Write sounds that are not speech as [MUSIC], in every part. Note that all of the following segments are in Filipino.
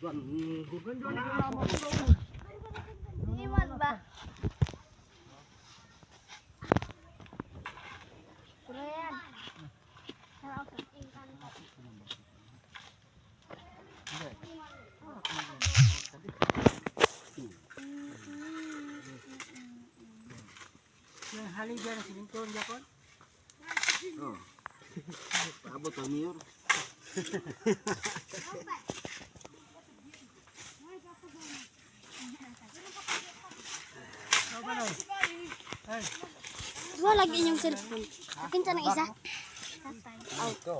Niwan ba? Puro yan. Yang hali dia nasi bintun ya kon? Oh. Abot ang mayor. [LAUGHS] [LAUGHS] Duha lagi inyong cellphone. Kinsa nang isa? Auto.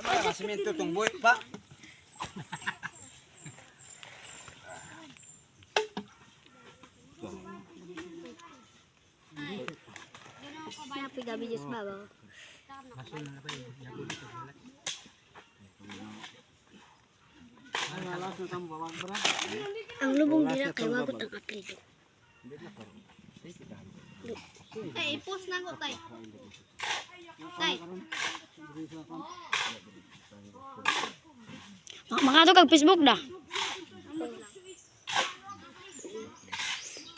Ano simento tong boy pa? Happy gabi Diyos ba ba? Masin na pa yun. Ang lubong dira kay wabot ang apelido. Tay, ipos na ko tay. Tay. Makato kag Facebook da.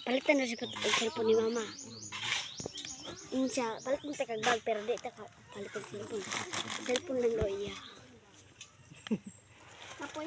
Palitan na siya ang cellphone ni mama. Insya, palit mo kag bag pero di ta ka palit ang cellphone. Cellphone lang do iya. Apoy.